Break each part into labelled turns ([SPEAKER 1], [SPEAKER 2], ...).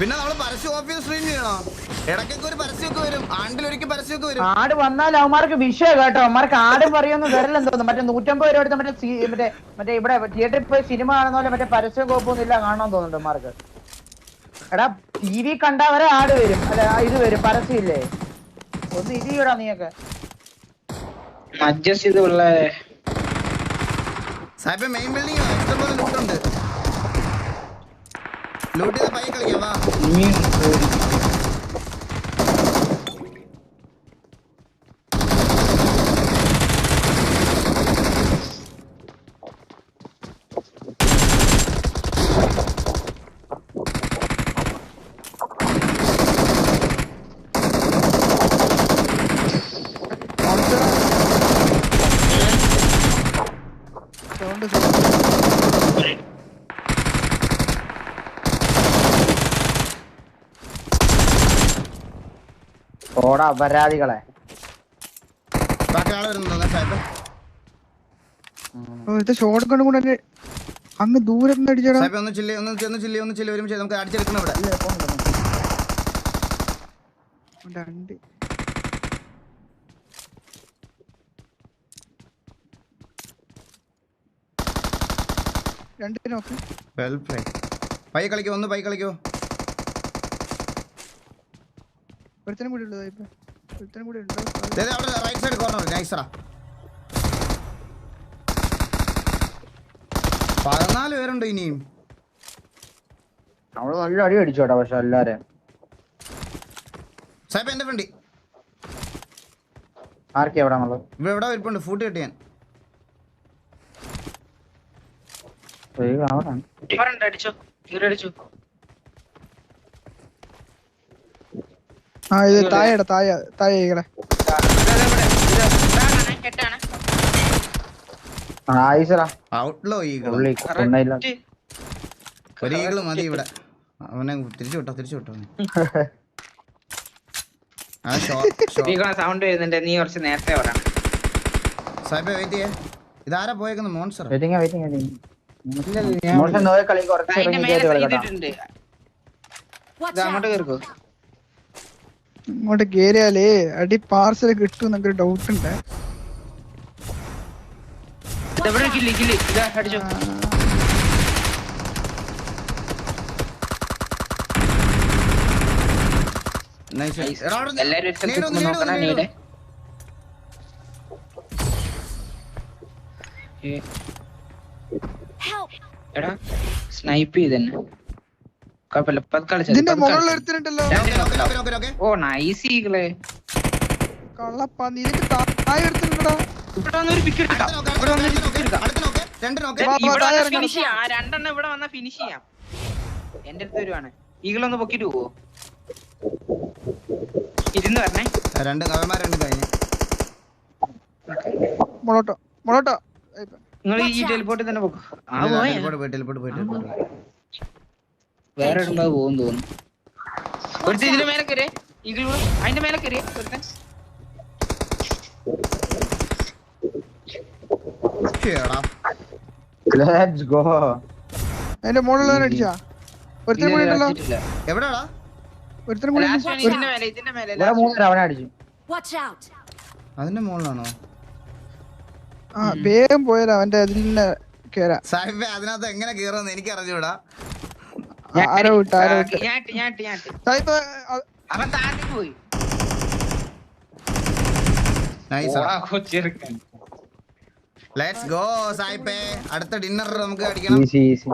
[SPEAKER 1] പിന്നെ നമ്മൾ പരസ്യം ഓഫീസ് സ്ട്രീം ചെയ്യണോ? ഇടയ്ക്കൊക്കെ ഒരു പരസ്യമൊക്കെ വരും. ആണ്ടിലൊരിക്കൽ പരസ്യമൊക്കെ വരും.
[SPEAKER 2] ആട് വന്നാൽ അവന്മാർക്ക് വിഷയം കേട്ടോ. അവന്മാർക്ക് ആടും പറയൊന്നും വരല്ലെന്ന് തോന്നുന്നു. മറ്റേ നൂറ്റമ്പത് രൂപ എടുത്ത് മറ്റേ സി- മറ്റേ മറ്റേ ഇവിടെ തിയേറ്ററിൽ പോയി സിനിമ കാണുന്ന പോലെ മറ്റേ പരസ്യം കോപ്പൊന്നും ഇല്ല കാണാൻ തോന്നുന്നുണ്ട് അവന്മാർക്ക്. എടാ ടി വി കണ്ടവരെ ആട് വരും. അല്ല ഇത് വരും. പരസ്യം ഇല്ലേ? ഒന്ന് ഇത് ചെയ്യടാ നീയൊക്കെ.
[SPEAKER 3] അഡ്ജസ്റ്റ് ചെയ്ത് ഉള്ള.
[SPEAKER 1] സാഹിബ് മെയിൻ ബിൽഡിംഗ് ലൂട്ട് ചെയ്ത പൈ കളിക്കാം വാ.
[SPEAKER 4] സൗണ്ട്
[SPEAKER 2] ഓടാ അപരാധികളെ.
[SPEAKER 4] ഇത് ഷോട്ട് കണ്ടും അങ്ങ് ദൂരെ നിന്ന് അടിച്ചടാ.
[SPEAKER 1] ഒന്ന് ചില്ലി ഒന്ന് ചില്ലി ഒന്ന് ചില്ലി വരും നമുക്ക് അടിച്ചെടുക്കണം ഇവിടെ.
[SPEAKER 4] രണ്ട്. രണ്ട്
[SPEAKER 1] കളിക്കോ ഒന്ന് പൈ കളിക്കോ.
[SPEAKER 4] ഒരുത്തനും കൂടി ഉള്ളതാ ഇപ്പൊ. ഒരുത്തനും കൂടി ഉണ്ടോ?
[SPEAKER 1] അവിടെ റൈറ്റ് സൈഡ് കോർണർ നൈസറാ പതിനാല് പേരുണ്ട് ഇനിയും.
[SPEAKER 2] നമ്മൾ നല്ല അടി അടിച്ചോട്ടാ പക്ഷെ എല്ലാരെയും.
[SPEAKER 1] സാഹിബ് എന്റെ ഫ്രണ്ടി
[SPEAKER 2] ആർക്കെ എവിടെ നമ്മൾ?
[SPEAKER 1] ഇവിടെ ഇവിടെ ഇരിപ്പുണ്ട്. ഫൂട്ട് കിട്ടിയാൻ
[SPEAKER 2] അവിടെ
[SPEAKER 3] അടിച്ചോ? അടിച്ചോ?
[SPEAKER 4] ആ ഇത് താഴെടാ താഴെ താഴെ
[SPEAKER 2] കൊണ്ടയില്ല
[SPEAKER 1] ഒരു ഈകൾ മതി ഇവിടെ. അവനെ തിരിച്ചു വിട്ടോ തിരിച്ചു വിട്ടോ ആ ഷോ ഷോ.
[SPEAKER 3] സൗണ്ട് വരുന്നുണ്ട്. നീ കുറച്ച് നേരത്തെ പറയണം
[SPEAKER 1] സാഹിബ് വെയിറ്റ് ചെയ്യേ. ഇതാരാ പോയേക്കുന്നു? മോൺസർ
[SPEAKER 2] വെയിറ്റിംഗ് വെയിറ്റിംഗ് നോയ കളി കുറച്ച്
[SPEAKER 3] അതിന്റെ
[SPEAKER 2] ഇറങ്ങി
[SPEAKER 3] മേലെ
[SPEAKER 2] കയറ്റി
[SPEAKER 3] ചെയ്തിട്ടുണ്ട്.
[SPEAKER 5] Watch
[SPEAKER 3] ഇത് അങ്ങോട്ട്
[SPEAKER 5] out!
[SPEAKER 4] ഇങ്ങോട്ട് കേറിയാലേ അടി പാർസൽ കിട്ടും എന്നൊക്കെ ഡൗട്ട് ഉണ്ട്.
[SPEAKER 3] എടാ സ്നൈപ്പ് ചെയ്തന്നെ. കുഴപ്പമില്ല.
[SPEAKER 4] ഇതിന്റെ മുകളിൽ
[SPEAKER 3] ഓ നൈസ് ഈകളെ
[SPEAKER 4] കള്ളപ്പാന്നി ഇതിന്റെ താഴെ ഒരുത്തനുണ്ടോ
[SPEAKER 3] ഇവിടെ വന്നൊരു പിക്ക് എടുക്കാം. ഇവിടെ വന്നൊരു pick എടുക്കാം.
[SPEAKER 1] രണ്ട് നോക്ക്.
[SPEAKER 4] വാ, വാ,
[SPEAKER 3] ഇവിടെ
[SPEAKER 4] താഴെ
[SPEAKER 3] ഫിനിഷ് ചെയ്യാം. ആ രണ്ടെണ്ണം ഇവിടെ വന്ന ഫിനിഷ് ചെയ്യാം. എന്റെ അടുത്ത് വരുവാണ്. ഈകളൊന്ന് പൊക്കിട്ട് പോവോ? ഇരുന്ന് വരണേ.
[SPEAKER 1] രണ്ട് കവന്മാർ രണ്ട് കഴിഞ്ഞു.
[SPEAKER 4] മുളോട്ടോ മുളോട്ടോ.
[SPEAKER 3] നിങ്ങൾ ഈ ടെലിപ്പോർട്ടിൽ തന്നെ പോയി?
[SPEAKER 1] ടെലിപ്പോർട്ട് പോയി ടെലിപ്പോർട്ട് പോയി.
[SPEAKER 3] വേറെ ഇടുമ്പോ പോകും തോന്നുന്നു. ഒരു ഇതിന്റെ മേലെ കയറിയേ ഈഗിൾ അതിന്റെ മേലെ കയറിയേ ഒരുത്തൻ.
[SPEAKER 2] ലെറ്റ്സ് ഗോ
[SPEAKER 4] അതിന്റെ മുകളിൽ അടിച്ചാ? ഒരുത്തനും കൂടി ഉണ്ടല്ലോ. കൂടി
[SPEAKER 3] ഇതിന്റെ മേലെ ഇതിന്റെ മേലെ
[SPEAKER 2] ഇവിടെ അവനെ അടിച്ചു!
[SPEAKER 1] അതിന്റെ മുകളിലാണോ
[SPEAKER 4] ആ വേഗം പോയാലോ അവന്റെ അതിൽ നിന്ന് കേറാ
[SPEAKER 1] സാഹിബ് അതിനകത്ത് എങ്ങനെ കീറുമെന്ന് എനിക്ക് അറിഞ്ഞൂടാ
[SPEAKER 3] അവൻ താഴേക്ക് പോയി.
[SPEAKER 1] നൈസ്
[SPEAKER 3] ഓടാ കൊച്ചിറക്കൻ.
[SPEAKER 1] Let's go സായിപ്പേ. അടുത്ത ഡിന്നർ നമുക്ക് അടിക്കണം.
[SPEAKER 2] ഈസി ഈസി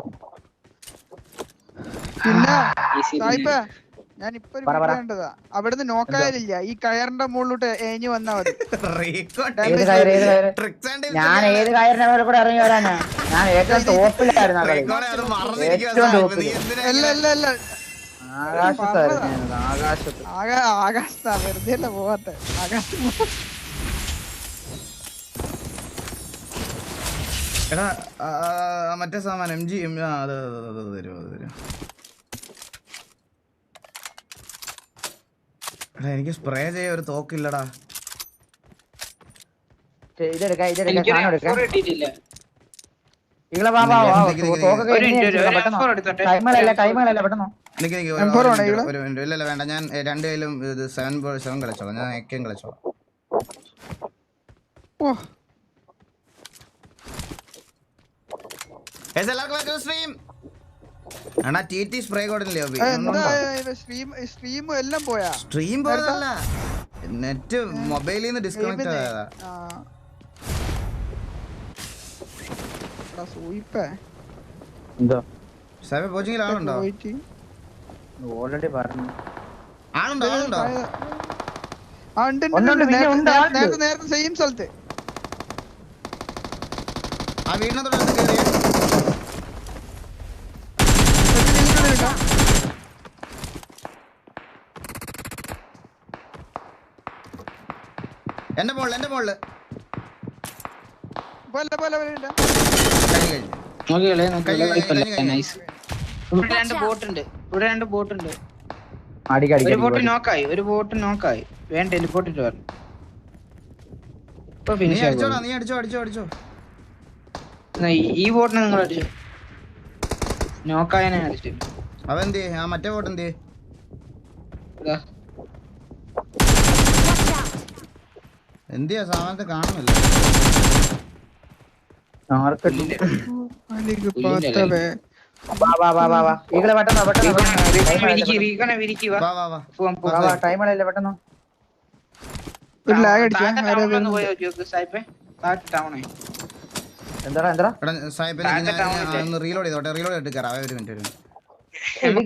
[SPEAKER 4] പിന്നെ
[SPEAKER 3] Easy
[SPEAKER 4] സായിപ്പ് ഞാൻ ഇപ്പൊ അവിടുന്ന് നോക്കാനില്ല ഈ കയറിന്റെ മുകളിലോട്ട് ഏഞ്ഞു വന്നാ മതി.
[SPEAKER 2] ഞാൻ ഏത് കയറിനെ മേലെ കൂടെ ഇറങ്ങി വരാനാ? ഞാൻ ഏറ്റവും ടോപ്പിലായിരുന്നു
[SPEAKER 4] അല്ല അല്ല അല്ല.
[SPEAKER 2] ആകാശത്തായിരുന്നു ആകാശത്ത്.
[SPEAKER 4] ആകാ ആകാശത്താ. വെറുതെ അല്ല പോവാത്തെ. ആകാശത്ത് പോ-
[SPEAKER 1] എടാ മറ്റേ സാമാനം എം ജി അത് അത് തരുമോ അത് തരുമോ? എനിക്ക് സ്പ്രേ ചെയ്യാൻ ഒരു തോക്കില്ലടാ
[SPEAKER 2] ഇതെടുക്ക ഇതെടുക്ക
[SPEAKER 3] എനിക്കൊരു
[SPEAKER 2] സാധനം എടുക്ക.
[SPEAKER 3] F4 കിട്ടിയിട്ടില്ല
[SPEAKER 2] ഇങ്ങളെ വാ വാ തോക്കൊക്കെ
[SPEAKER 3] ഒരു മിനിറ്റ്, ഒരു
[SPEAKER 2] അടിച്ചേക്കാം,
[SPEAKER 3] F4 എടുത്തോട്ടെ.
[SPEAKER 2] പെട്ടെന്ന് കൈമലല്ല കൈമലല്ല പെട്ടെന്ന്
[SPEAKER 1] നിക്ക് നിക്ക്, ഒരു-
[SPEAKER 4] M4
[SPEAKER 1] ഒരു
[SPEAKER 4] ആണോ
[SPEAKER 1] minute,
[SPEAKER 4] ഇവിടെ?
[SPEAKER 1] ഒരു മിനിറ്റ് ഇല്ല ഇല്ല വേണ്ട. ഞാൻ രണ്ട് കയ്യിലും ഇത് സെവൻ സെവൻ കളിച്ചോളാം. ഞാൻ എക്കേം കളിച്ചോളാം. എല്ലാവർക്കും welcome അണ്ണാ ടി ടി സ്പ്രേ
[SPEAKER 4] എന്താ സ്ട്രീം സ്ട്രീം എല്ലാം പോയാ?
[SPEAKER 1] സ്ട്രീം പോയതല്ല. നെറ്റ് മൊബൈലിൽ നിന്ന് ഡിസ്കണക്ട് ആയതാ.
[SPEAKER 4] സൂയിപ്പേ.
[SPEAKER 2] എന്താ?
[SPEAKER 1] സാബെ കോച്ചിങ്ങിൽ ആളുണ്ടോ?
[SPEAKER 2] ഓൾറെഡി പറഞ്ഞു.
[SPEAKER 1] ആളുണ്ടോ ആളുണ്ടോ?
[SPEAKER 4] ആ, ഉണ്ട്, ഉണ്ട്, നേരത്തെ- സെയിം സ്ഥലത്ത്.
[SPEAKER 1] ആ വീടിനെ തൊട്ടടുത്ത് കയറിയേ
[SPEAKER 4] ഒരു വീട്ടിൽ ഇടാം.
[SPEAKER 1] എന്റെ മോളിൽ എന്റെ മോളിൽ
[SPEAKER 4] പോലെ പോലെ പോലെ ഇടാം.
[SPEAKER 1] കഴിഞ്ഞു കഴിഞ്ഞു
[SPEAKER 3] നോക്കികളെ നോക്കികളെ
[SPEAKER 1] കഴിഞ്ഞു, കഴിഞ്ഞു,
[SPEAKER 3] മോളിൽ
[SPEAKER 1] എന്റെ
[SPEAKER 3] നൈസ് ഇവിടെ രണ്ട് ബോട്ട് ഉണ്ട്. ഇവിടെ രണ്ട് ബോട്ട് ഉണ്ട്. ഒരു ബോട്ട് നോക്കായി ഒരു ബോട്ട് നോക്കായി വേണ്ട ടെലിപോർട്ട് ഇട്ട് പറഞ്ഞു ഇപ്പൊ
[SPEAKER 1] നീ
[SPEAKER 3] ഫിനിഷ്
[SPEAKER 1] അടിച്ചോടാ നീ അടിച്ചോ അടിച്ചോ അടിച്ചോ.
[SPEAKER 3] ഈ ബോട്ടിനെ നിങ്ങൾ അടിച്ചു. നോക്കായനെ അടിച്ചു
[SPEAKER 1] അവൻ ആ മറ്റേ ബോട്ട് എന്ത് ചെയ്യും?
[SPEAKER 3] ഇതാ.
[SPEAKER 5] Watch out!
[SPEAKER 1] എന്ത് ചെയ്യാ സാധനത്തെ കാണുന്നില്ല? റീലോഡ് ചെയ്തോട്ടെ റീലോഡ് ചെയ്തിട്ട് കയറാം ഒരു മിനിറ്റ് ഒരു മിനിറ്റ്.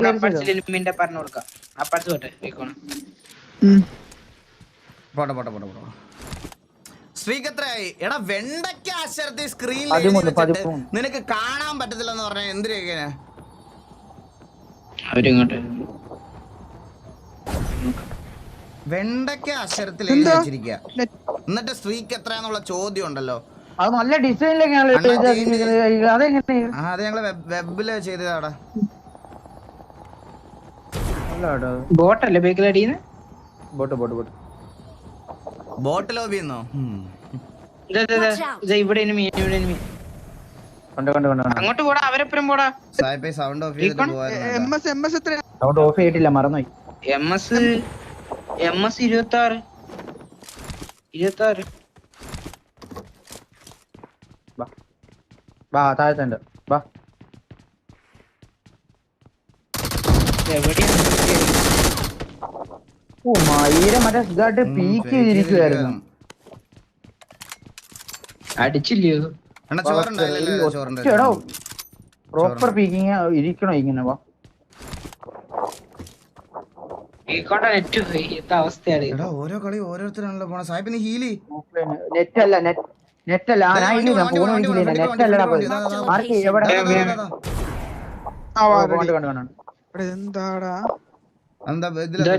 [SPEAKER 3] നമുക്ക്
[SPEAKER 2] കേറി
[SPEAKER 3] ലിമിന്റെ പറഞ്ഞു കൊടുക്കാം. അപ്പുറത്ത് പോട്ടെ.
[SPEAKER 1] പോട്ടെ പോട്ടെ പോട്ടെ. പോട്ടെ എടാ വെണ്ടയ്ക്ക അക്ഷരത്തിൽ സ്ക്രീനിൽ. നിനക്ക് കാണാൻ പറ്റത്തില്ലെന്ന് എന്ന് എന്തിനാ വെണ്ടയ്ക്ക അക്ഷരത്തിൽ എഴുതി
[SPEAKER 4] നെറ്റ്.
[SPEAKER 1] എന്നിട്ട് സ്ത്രീക്ക് എത്രയാന്നുള്ള ചോദ്യം ഉണ്ടല്ലോ
[SPEAKER 2] അത് നല്ല ഡിസൈനിലൊക്കെയാണ്
[SPEAKER 1] അത് ഞങ്ങൾ വെബിൽ ചെയ്തതാടാ.
[SPEAKER 3] ബോട്ടല്ലേ ബേക്കിൽ അടിയുന്നത്
[SPEAKER 2] bot bot bot.
[SPEAKER 1] Bot
[SPEAKER 5] lobby എന്നോ.
[SPEAKER 3] ഇവിടെ enemy, ഇവിടെ enemy.
[SPEAKER 2] കണ്ട് കണ്ട് കണ്ട് കണ്ട്.
[SPEAKER 3] അങ്ങോട്ട് പോടാ അവരെപ്പുറം പോടാ.
[SPEAKER 1] സായിപ്പേ സൗണ്ട് ഓഫ് ചെയ്തിട്ട്
[SPEAKER 2] സൗണ്ട് ഓഫ് ചെയ്തിട്ടില്ല മറന്നുപോയി
[SPEAKER 3] എം എസ് എം എസ് ഇരുപത്തി ആറ് ഇരുപത്തി ആറ്
[SPEAKER 2] വാ. താഴത്തുണ്ട്. വാ.
[SPEAKER 3] എവിടെയാണ്
[SPEAKER 2] ഓ മയിലെ മറ്റേ ഇതായിട്ട് പീക്ക് ചെയ്തിരിക്കുവായിരുന്നു.
[SPEAKER 3] അടിച്ചില്ലയോ
[SPEAKER 2] പ്രോപ്പർ പീക്കിങ് ഇരിക്കണോ ഇങ്ങനെ വാ.
[SPEAKER 3] ഈ കൊണ്ട നെറ്റ് പോയി. എന്താ അവസ്ഥയാണ്
[SPEAKER 1] എടാ ഓരോ കളി ഓരോരുത്തരാണല്ലോ പോണ സായിപ്പ് നീ ഹീലി
[SPEAKER 2] നെറ്റ് അല്ല നെറ്റ് നെറ്റ് അല്ല ആ, ഞാൻ ഇല്ല ഫോൺ വിളിക്കില്ല നെറ്റ് അല്ലടാ. മാർക്ക് എവിടെ. കണ്ടു? കണ്ടു കണ്ടു
[SPEAKER 4] എന്താടാ
[SPEAKER 1] എന്താ ഇതിലാ.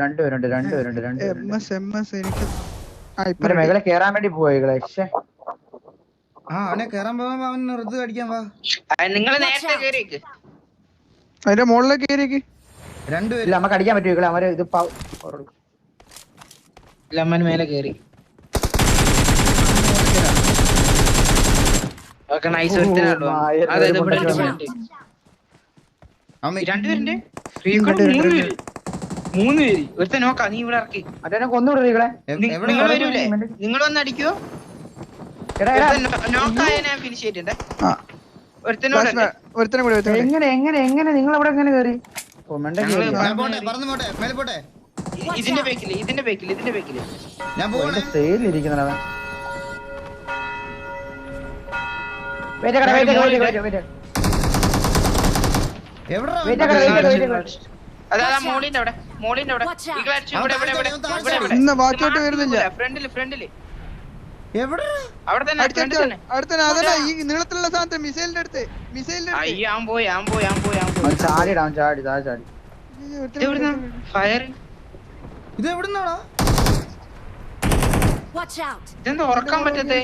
[SPEAKER 2] രണ്ടുപേരുണ്ട് രണ്ടുപേരുണ്ട് രണ്ടുപേരുണ്ട് മേഖല കേറാൻ വേണ്ടി പോയികളെ
[SPEAKER 1] ആ അവനെ കേറാൻ പോകുമ്പോ അവൻ ഋതു അടിക്കാൻ വാ
[SPEAKER 3] നിങ്ങൾ നേരത്തെ കേറിയേക്ക്.
[SPEAKER 4] അതിന്റെ മുകളിലേക്ക് കയറിയേക്ക്
[SPEAKER 1] രണ്ടുപേരും
[SPEAKER 2] നമുക്ക് അടിക്കാൻ പറ്റും അവർ ഇത് ഇല്ല
[SPEAKER 3] അമ്മൻ മേലെ കേറി. ഓക്കെ. നൈസ്
[SPEAKER 2] മായർ
[SPEAKER 3] അതെ ഇവിടെ രണ്ടുപേരുണ്ട് മൂന്ന് പേര്. ഒരുത്തൻ നോക്കാം നീ ഇവിടെ ഇറക്കി.
[SPEAKER 2] കൊന്നുവിടുകളെ
[SPEAKER 1] എ-
[SPEAKER 3] നിങ്ങൾ? വരൂലേ? നിങ്ങൾ വന്ന് അടിക്കോ? നോക്കായ ഞാൻ ഫിനിഷ് ചെയ്തിട്ടുണ്ടേ
[SPEAKER 4] ആ.
[SPEAKER 3] ഒരുത്തനോട്
[SPEAKER 4] ഒരുത്തനെ കൂടെ ഒരുത്തനെ കൂടെ.
[SPEAKER 2] എങ്ങനെ എങ്ങനെ എങ്ങനെ? നിങ്ങൾ അവിടെ എങ്ങനെ കേറി.
[SPEAKER 3] ഇതിന്റെ ബേക്കിൽ ഇതിന്റെ ബേക്കിൽ ഇതിന്റെ ബേക്കിൽ
[SPEAKER 1] ഞാൻ പോകണേ
[SPEAKER 4] ഇന്ന് ബാക്കിലോട്ട് വരുന്നില്ല.
[SPEAKER 3] ഫ്രണ്ടിൽ ഫ്രണ്ടിൽ.
[SPEAKER 1] എവിടെ?
[SPEAKER 3] അവിടെ തന്നെ ഫ്രണ്ടിൽ
[SPEAKER 4] അടുത്തടുത്ത്
[SPEAKER 3] തന്നെ
[SPEAKER 4] അടുത്തന്നെ ഈ നീളത്തിലുള്ള സാധനത്തെ മിസൈലിന്റെ അടുത്ത് മിസൈലിന്റെ അടുത്ത്.
[SPEAKER 3] അയ്യോ ഞാൻ പോയി ഞാൻ പോയി ഞാൻ പോയി ഞാൻ
[SPEAKER 2] അവൻ
[SPEAKER 3] പോയി
[SPEAKER 2] ചാടിടാ അവൻ ചാടി ചാടി.
[SPEAKER 4] ഈ
[SPEAKER 3] ഫയർ
[SPEAKER 1] ഇത്!
[SPEAKER 3] ഇതെന്താ ഉറക്കാൻ പറ്റത്തെ?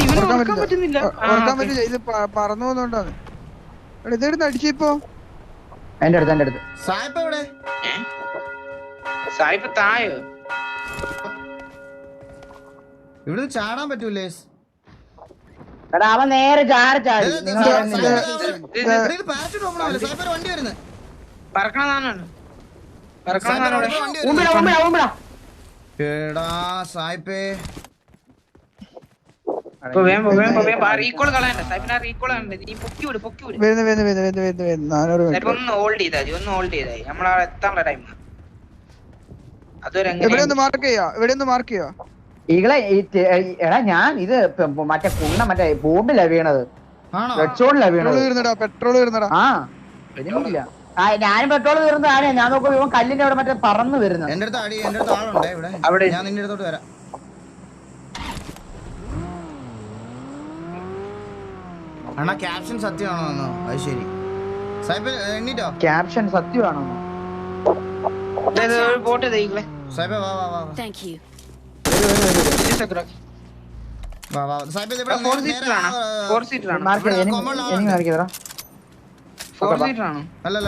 [SPEAKER 3] ഇവന്
[SPEAKER 4] ഉറക്കാൻ
[SPEAKER 3] ഉറക്കാൻ പറ്റുന്നില്ല.
[SPEAKER 4] ഉറക്കാൻ പറ്റില്ല. ഇത് പറന്നു പോകുന്നോണ്ടാണ്. ഇതെടുത്ത് അടിച്ചിപ്പോ
[SPEAKER 2] എന്റെ അടുത്ത് എന്റെ അടുത്ത്.
[SPEAKER 1] സായിപ്പ് എവിടെ?
[SPEAKER 3] സായിപ്പ് തായോ?
[SPEAKER 1] ഇവിടെ ചാടാൻ പറ്റൂലേ
[SPEAKER 2] എടാ അവൻ നേരെ ചാടി
[SPEAKER 1] വണ്ടി
[SPEAKER 3] പറക്കണ പറക്കണ
[SPEAKER 1] എടാ സായിപ്പേ.
[SPEAKER 2] ഈകളെ എടാ ഞാൻ ഇത് മറ്റേ കുണ്ണ മറ്റേ ബോംബിലാ വീണത്.
[SPEAKER 4] പെട്രോളിലാ
[SPEAKER 2] വീണത്.
[SPEAKER 4] പെട്രോൾ
[SPEAKER 2] ആ ആ ഞാനും പെട്രോൾ തീർന്നതാണ് ഞാൻ നോക്കുമ്പോ ഇവൻ കല്ലിന്റെ അവിടെ മറ്റേ പറന്ന് വരുന്നത്.
[SPEAKER 1] എന്റെ അടുത്ത് അടി എന്റെ അടുത്ത് ആളുണ്ടേ ഇവിടെ.
[SPEAKER 3] അവിടെ.
[SPEAKER 1] ഞാൻ നിന്റെ അടുത്തോട്ട് വരാം. അണ്ണാ ക്യാപ്ഷൻ സത്യമാണോ അത് ശരി. സായിപ്പ് എണ്ണീറ്റോ
[SPEAKER 2] ക്യാപ്ഷൻ സത്യമാണോ
[SPEAKER 3] ഒരു ബോട്ട്
[SPEAKER 1] സായിപ്പേ വാ വാ വാ.
[SPEAKER 5] Thank you.
[SPEAKER 1] വാ വാ ഇത് ഇവിടെ
[SPEAKER 3] ഫോർ സീറ്റർ ആണ്? ഫോർ സീറ്റർ ആണ്?
[SPEAKER 2] മാർക്ക് എനിക്ക്
[SPEAKER 1] ആളുണ്ട്.
[SPEAKER 2] മാറിക്കതറ
[SPEAKER 3] ഫോർ സീറ്റർ ആണ്?
[SPEAKER 1] അല്ല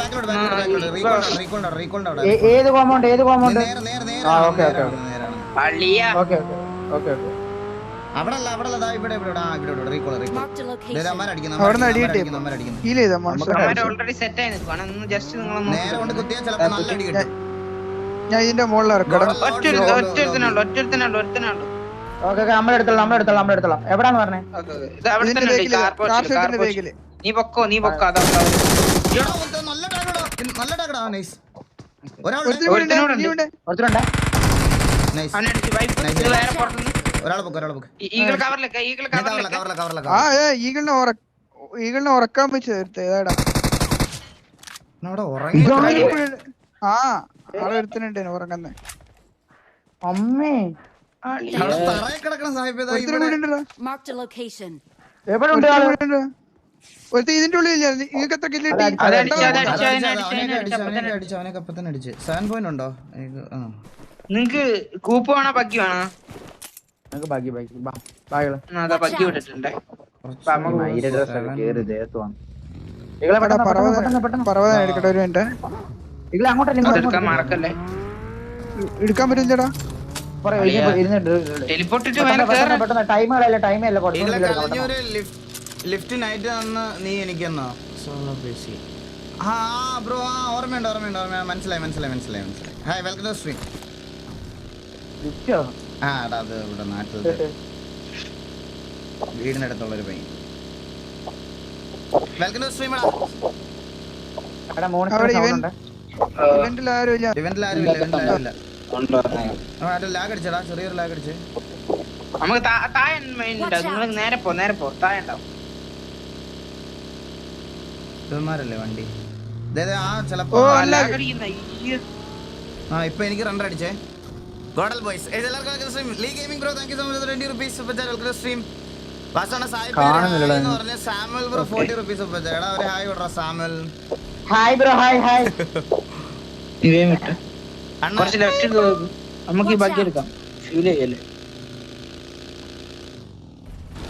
[SPEAKER 1] ബാക്കിലോട്ട് ബാക്കിലോട്ട് ബാക്കിലോട്ട്
[SPEAKER 2] ഏത് കോമ്പൗണ്ട് ഏത് കോമ്പൗണ്ട്
[SPEAKER 1] നേരെ നേരെ നേരെ
[SPEAKER 2] ആ, ഓക്കേ, ഓക്കേ.
[SPEAKER 1] ആണ്, നേരെ
[SPEAKER 3] ഓക്കേ
[SPEAKER 2] ഓക്കെ ഓക്കെ ഓക്കെ.
[SPEAKER 1] അവിടെ അല്ല അവിടെ അല്ല ഇവിടെ ഇവിടെ. ആ ഇവിടെ ഇവിടെ recall recall
[SPEAKER 5] Marked a location.
[SPEAKER 1] അമ്മരടിക്കുന്നു
[SPEAKER 4] അവിടുന്ന് അടി
[SPEAKER 1] അമ്മരടിക്കുന്നു
[SPEAKER 4] കിട്ടി. ഹീൽ ചെയ്താ മോൺസ്റ്റർ
[SPEAKER 3] അവന്മാര് ഓൾറെഡി സെറ്റ് ആയി നിൽക്കുവാണ്. ഒന്ന് ജസ്റ്റ് നിങ്ങൾ
[SPEAKER 1] നേരെ കൊണ്ട് കുത്തിയാൽ ചിലപ്പോ നല്ല അടി കിട്ടും.
[SPEAKER 4] ഞാൻ ഇതിന്റെ മുകളിൽ ഇറക്കടാ
[SPEAKER 3] ഒറ്റ ഒറ്റൊരുത്തനുള്ളൂ ഒറ്റൊരുത്തനുള്ളൂ ഒരുത്തനുള്ളൂ
[SPEAKER 2] ഓക്കെ നമ്മളെടുത്തോളാം നമ്മളെടുത്തോളാം നമ്മളെടുത്തോളാം എവിടാന്ന് പറഞ്ഞേ?
[SPEAKER 3] നീ പൊക്കോ നീ പൊക്കോ അതാ
[SPEAKER 1] നല്ല ടാഗടാ നല്ല ടാഗടാ നൈസ് ഒരാളുടെ
[SPEAKER 4] ഒരുത്തിന് ഇവിടെ ഉണ്ട്,
[SPEAKER 3] ഒരുത്തനോട്
[SPEAKER 4] നീ ഉണ്ട്
[SPEAKER 2] കുറച്ചുണ്ട്
[SPEAKER 1] നൈസ്
[SPEAKER 3] അവനടിച്ച് വൈപ്പ്
[SPEAKER 1] Nice.
[SPEAKER 3] ഇത് വേറെ പുറത്തുനിന്ന്
[SPEAKER 4] ഈഗിളിനെ ഉറ ഈഗിളിനെ ഉറക്കാൻ വെച്ച് തീർത്ത് ഏതാടാ?
[SPEAKER 1] അവിടെ ഉറങ്ങി
[SPEAKER 4] ആ ആളെ ഒരുത്തനുണ്ട് ഉറങ്ങുന്നെ.
[SPEAKER 2] അമ്മേ.
[SPEAKER 4] ഇതിന്റെ ഉള്ളിൽ നിങ്ങൾക്ക് എത്ര
[SPEAKER 3] നിങ്ങക്ക് കൂപ്പ് വേണോ? പക്കി വേണോ?
[SPEAKER 2] നമുക്ക് ബാക്കി ബാക്കി. ബാ ബാക്കിയുള്ള
[SPEAKER 3] ബഗ്ഗി വിട്ടിട്ടുണ്ടേ.
[SPEAKER 2] മയില ഡ്രസ് ഒക്കെ. കേറി ദേഹത്ത് വന്നു ഇകളെ
[SPEAKER 4] എടാ,
[SPEAKER 2] പെട്ടെന്ന് പെട്ടെന്ന് പെട്ടെന്ന്.
[SPEAKER 4] പർവതം എടുക്കട്ടെ ഒരു മിനിറ്റ്
[SPEAKER 2] ഇകളെ അങ്ങോട്ടല്ലേ അങ്ങോട്ട്.
[SPEAKER 3] മറക്കല്ലേ
[SPEAKER 4] എടുക്കാൻ പറ്റില്ലടാ
[SPEAKER 2] പുറകെ ഇരുന്ന് ഇരുന്നിട്ട്
[SPEAKER 3] ടെലിപ്പോർട്ടിട്ട്
[SPEAKER 2] പെട്ടെന്ന്
[SPEAKER 3] വേണം
[SPEAKER 2] പെട്ടെന്ന്
[SPEAKER 3] കേറാൻ
[SPEAKER 2] പെട്ടെന്ന്. ടൈം കളയല്ല ടൈം അല്ല?
[SPEAKER 1] ഈകളെ
[SPEAKER 2] കുറച്ച്
[SPEAKER 1] കഴിഞ്ഞൊരു ലിഫ്റ്റ് നൈറ്റ് തന്ന് നീ എനിക്കെന്നോ? സോളോ ആ ബ്രോ ആ ഓർമ്മയുണ്ട് ഓർമ്മയുണ്ട് ഓർമ്മ മനസ്സിലായി മനസ്സിലായി മനസ്സിലായി മനസ്സിലായി. ഹായ് വെൽക്കം ടു സ്ട്രീം
[SPEAKER 2] ലിഫ്റ്റോ
[SPEAKER 1] ആ എടാ അത് ഇവിടെ നാട്ടിൽ വീടിനടുത്തുള്ളൊരു പയ്യൻ. വെൽക്കം ടു സ്ട്രീം എടാ.
[SPEAKER 4] അവിടെ ഇവൻ- ഇവന്റിൽ ആരും ഇല്ല.
[SPEAKER 1] ഇവന്റിൽ ആരും ഇല്ല ഇവന്റിൽ ആരും ഇല്ല. ആ, അത് ലാഗ് അടിച്ചടാ ചെറിയൊരു ലാഗ് അടിച്ച്.
[SPEAKER 3] നമുക്ക് താ- താഴെ ഉണ്ടാവും നിങ്ങൾ നേരെ പോ നേരെ പോ താഴെ ഉണ്ടാവും.
[SPEAKER 1] ഇവന്മാരല്ലേ വണ്ടി? ദേ, ദേ, ആ ചിലപ്പോ
[SPEAKER 3] ആ,
[SPEAKER 1] ഇപ്പൊ എനിക്ക് റണ്ടർ അടിച്ചേ. ഗോഡൽ ബോയ്സ്. എല്ലാവർക്കും stream Lee gaming bro thank you so much twenty rupees super chat welcome stream വാസണ Sai എന്ന് പറഞ്ഞ Samuel bro forty rupees super chat എടാ ഒരു hi വിടറാ Samuel.
[SPEAKER 2] Hi bro hi hi
[SPEAKER 3] ഇവേ വിട്ട്
[SPEAKER 1] അണ്ണ.
[SPEAKER 3] കുറച്ച് ലെഫ്റ്റ് നമുക്ക് ഈ ബഗ്ഗി എടുക്കാം. ഫീൽ ചെയ്യല്ലേ?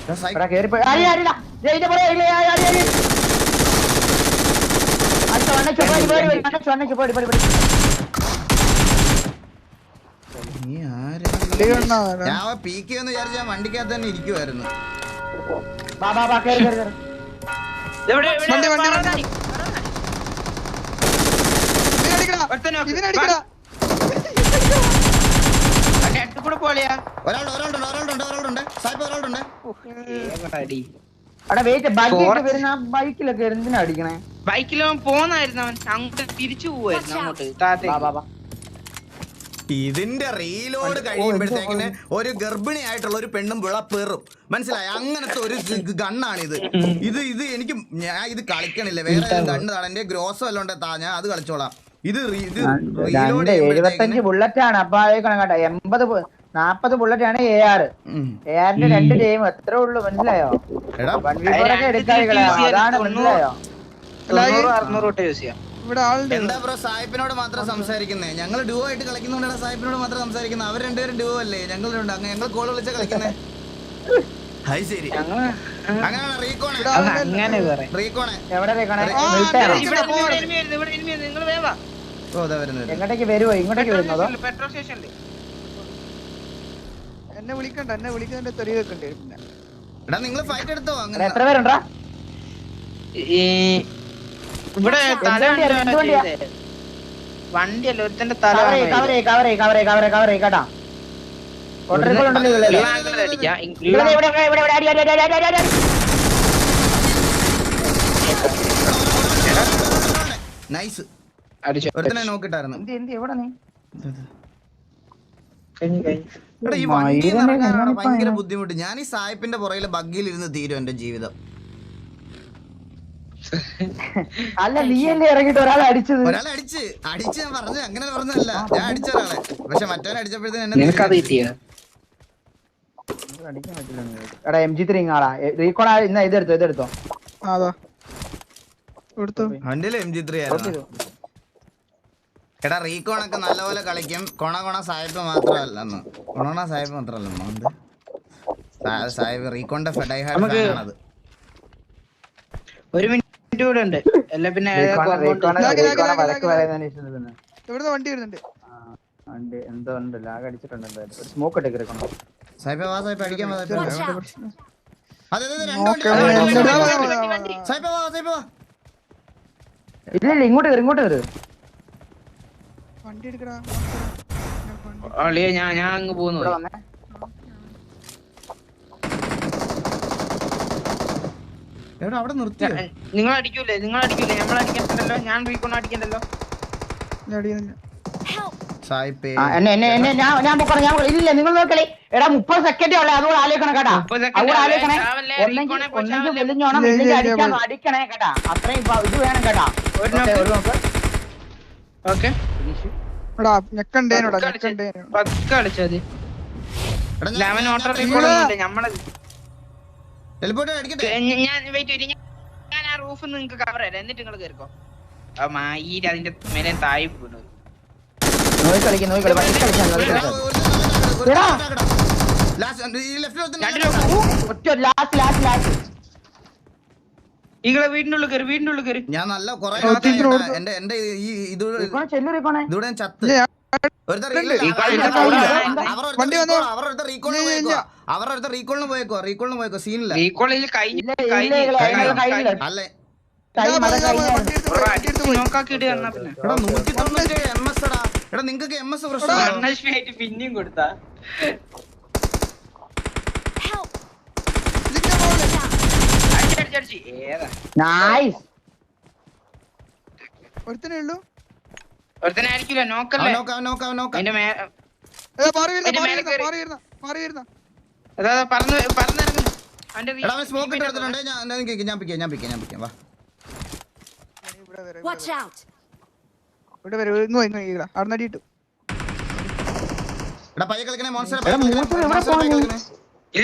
[SPEAKER 1] എടാ, സായി-
[SPEAKER 2] എടാ കേറി പോയി അരി അരിടാ ജയിന്റെ പുറകെ ഇല്ല? അരി അരി അരി അടിച്ചോ അണ്ണച്ചു ചോടി പോടി പോടി. ചോടി പോടി പോടി പോടി
[SPEAKER 1] നീ ആരാ?
[SPEAKER 4] പുള്ളി കണ്ണാ
[SPEAKER 1] ഞാൻ പീക്ക് എന്ന് വിചാരിച്ച വണ്ടിക്കകത്ത് തന്നെ
[SPEAKER 2] ബൈക്കിലൊക്കെ എന്തിനാ അടിക്കണേ?
[SPEAKER 3] ബൈക്കിലോ അവൻ പോന്നായിരുന്നു അവൻ അങ്ങോട്ട് തിരിച്ചു പോവായിരുന്നു അങ്ങോട്ട്
[SPEAKER 2] ബാ
[SPEAKER 3] താഴത്തേക്ക്
[SPEAKER 2] ബാ ബാ
[SPEAKER 1] ഇതിന്റെ റീലോഡ് കഴിയുമ്പോഴത്തേക്കിന് ഒരു ഗർഭിണി ആയിട്ടുള്ള ഒരു പെണ്ണും വിളപ്പേറും. പേറും മനസ്സിലായി? അങ്ങനത്തെ ഒരു ഗണ്ണാണ് ഇത് ഇത് ഇത് എനിക്ക് ഞാൻ ഇത് കളിക്കണില്ല. വേറെ ഗണ്ണ് താഴെ എന്റെ ഗ്രോസ് വല്ലതും ഉണ്ടെ താ ഞാൻ അത് കളിച്ചോളാം. ഇത് ഇത് റീലോഡ്
[SPEAKER 2] എഴുപത്തഞ്ച് ബുള്ളറ്റ് ആണ് അപ്പൊ ആലോചിക്കണം കേട്ടോ എൺപത് നാപ്പത് ബുള്ളറ്റ് ആണ് എ ആർ എ ആറിന്റെ രണ്ട് ടീം എത്ര ഉള്ളു? മനസ്സിലായോ?
[SPEAKER 1] എടാ.
[SPEAKER 2] വൺ വി ഫോർ ഒക്കെ എടുക്കാതികളെ അതാണ് മനസ്സിലായോ?
[SPEAKER 3] തൊണ്ണൂറ് അറുന്നൂറ് തൊട്ട് യൂസ് ചെയ്യാം.
[SPEAKER 4] ഇവിടെ ആളുണ്ട്.
[SPEAKER 1] എന്താ ബ്രോ സായിപ്പിനോട് മാത്രം സംസാരിക്കുന്നേ? ഞങ്ങൾ ഡുവോ ആയിട്ട് കളിക്കുന്നോണ്ടാണ് സായിപ്പിനോട് മാത്രം സംസാരിക്കുന്നത്. അവർ രണ്ടുപേരും ഡുവോ അല്ലേ? ഞങ്ങൾ രണ്ട് അങ്ങ് ഞങ്ങൾ കോൾ വിളിച്ച കളിക്കുന്നേ? ഹായ് ശരി.
[SPEAKER 3] ഞങ്ങൾ
[SPEAKER 1] അങ്ങനെയാണ്? റീകോണേ?
[SPEAKER 3] അത് അങ്ങനെ
[SPEAKER 1] റീകോണേ? ഓ ഇതാ വരുന്നത്
[SPEAKER 2] എങ്ങോട്ടേക്ക് വരുവോ? ഇങ്ങോട്ടേക്ക് വരുന്നതോ?
[SPEAKER 3] പെട്രോൾ സ്റ്റേഷനിൽ
[SPEAKER 4] എന്നെ വിളിക്കണ്ട എന്നെ വിളിക്കുന്നതിന്റെ തെറി വെക്കണ്ടേ പിന്നെ.
[SPEAKER 1] എടാ നിങ്ങൾ ഫൈറ്റ് എടുത്തോ?
[SPEAKER 2] എടാ,
[SPEAKER 1] അങ്ങനെ
[SPEAKER 2] എത്ര പേരുണ്ടാ?
[SPEAKER 3] ഇവിടെ തല? വണ്ടിയല്ല ഒരുത്തന്റെ തല
[SPEAKER 2] കവറേ കവറേ കവറേ കവറേ കവറേ കേട്ടാ
[SPEAKER 1] നൈസ്.
[SPEAKER 3] അടിച്ചു.
[SPEAKER 1] ഒരുത്തനെ നോക്കിട്ടായിരുന്നു. ഈ വണ്ടി ഭയങ്കര ബുദ്ധിമുട്ട്? ഞാൻ ഈ സായിപ്പിന്റെ പുറകിൽ ബഗ്ഗിൽ ഇരുന്ന് തീരും എന്റെ ജീവിതം.
[SPEAKER 2] അല്ല നീയല്ലേ ഇറങ്ങിട്ട് ഒരാളെ അടിച്ചത്?
[SPEAKER 1] ഒരാളെ അടിച്ച്. അടിച്ച് ഞാൻ പറഞ്ഞു അങ്ങനെ പറഞ്ഞല്ല ഞാൻ അടിച്ച ഒരാളെ. പക്ഷെ
[SPEAKER 2] മറ്റേ അടിച്ചപ്പോഴത്തേക്കും. എടാ എം ജി ത്രീ റീകോൺ ഇന്ന ഇതെടുത്തോ ഇതെടുത്തോ
[SPEAKER 1] എടാ റീകോൺ ഒക്കെ നല്ലപോലെ കളിക്കും. കൊണ കൊണ സായിപ്പ് മാത്രമല്ലെന്ന്. കൊണ സായിപ്പ് മാത്രമല്ലെന്ന്. സാഹിബ് റീകോണിന്റെ
[SPEAKER 3] നമുക്ക്
[SPEAKER 1] ഫാനാണത്
[SPEAKER 3] ഒരു മിനിറ്റ് കൂടെ ഉണ്ട്. അല്ല പിന്നെ
[SPEAKER 4] ഇവിടുന്ന് വണ്ടി വരുന്നുണ്ട്.
[SPEAKER 2] വണ്ടി എന്തോ ഉണ്ട്. ലാഗ് അടിച്ചിട്ടുണ്ട് എന്തായാലും. ഒരു സ്മോക്ക് ഇട്ട്
[SPEAKER 1] സായിപ്പ് വാ അടിക്കാൻ വണ്ടി, വണ്ടി, വണ്ടി.
[SPEAKER 2] ഇല്ല ഇല്ല ഇങ്ങോട്ട് കയറി ഇങ്ങോട്ട് കയറി.
[SPEAKER 4] വണ്ടി എടുക്കടാ വണ്ടി.
[SPEAKER 3] ഞാൻ ഞാൻ അങ്ങ് പോകുന്നു.
[SPEAKER 1] എടാ അവിടെ നിർത്തിയോ?
[SPEAKER 3] നിങ്ങൾ അടിക്കൂലേ? നിങ്ങൾ അടിക്കൂലേ? നമ്മൾ അടിക്കണ്ടല്ലോ? ഞാൻ റീകോൺ അടിക്കണ്ടല്ലോ.
[SPEAKER 2] ഇല്ല നിങ്ങൾ നോക്കളി എടാ മുപ്പത് സെക്കൻഡേ ഉള്ളേ അതുകൂടെ ആലോചിക്കണം കേട്ടാ. അതുകൂടെ? ആലോചിക്കണേ? ഒന്നെങ്കിൽ? വെളിഞ്ഞോണം അടിക്കാൻ. അടിക്കണേ കേട്ടാ. അത്രയും ഇപ്പൊ ഇത് വേണം കേട്ടാ.
[SPEAKER 3] ഒരു
[SPEAKER 2] ഓക്കേ,
[SPEAKER 3] നോക്ക്. ഓക്കെ.
[SPEAKER 4] ഞെക്കണ്ടേനോടാ ഞെക്കണ്ടേനോ
[SPEAKER 3] പതുക്കെ കളിച്ചാ മതി.
[SPEAKER 1] എടാ, ഞാൻ-
[SPEAKER 3] വെയിറ്റ് ഞാൻ ആ റൂഫ് നിങ്ങൾക്ക് കവർ തരാം എന്നിട്ട് നിങ്ങൾ കേറിക്കോ. ആ മായിര് അതിന്റെ മേലെ താഴെ വീണു.
[SPEAKER 2] നോയി കളിക്കും നോയി കളി വഴി കളിച്ചാൽ നോയി
[SPEAKER 1] എടാ,
[SPEAKER 2] കളിച്ചാൽ
[SPEAKER 1] ഒരു- ഒരു- ഒരു-
[SPEAKER 2] എടാ.
[SPEAKER 1] Last, ഈ left ൽ ഒരുത്തൻ
[SPEAKER 3] രണ്ട്
[SPEAKER 1] ഉണ്ട്.
[SPEAKER 2] ഒറ്റ ലാസ്റ്റ് ലാസ്റ്റ് ലാസ്റ്റ്
[SPEAKER 3] ഈകളെ വീടിന്റെ ഉള്ളിൽ കയറി വീടിനുള്ളിൽ ഉള്ളിൽ കയറി
[SPEAKER 1] ഞാൻ നല്ല കൊറേ എന്റെ എന്റെ ഈ ഇതൂടെ ഞാൻ ചത്ത്.
[SPEAKER 4] വണ്ടി വന്നു.
[SPEAKER 1] റീകോളിന് പോയേക്കോ? റീകോളിന് പോയേക്കോ? സീനില്ല
[SPEAKER 3] റീകോളിൽ കഴിഞ്ഞു.
[SPEAKER 1] അല്ലേ. നിങ്ങക്ക് എം എസ്
[SPEAKER 3] പ്രശ്നം പിന്നെയും കൊടുത്താ.
[SPEAKER 4] ഒരുത്തനേ ഉള്ളൂ.
[SPEAKER 3] ഒരുത്തനെ ആയിരിക്കില്ല നോക്കല്ലേ?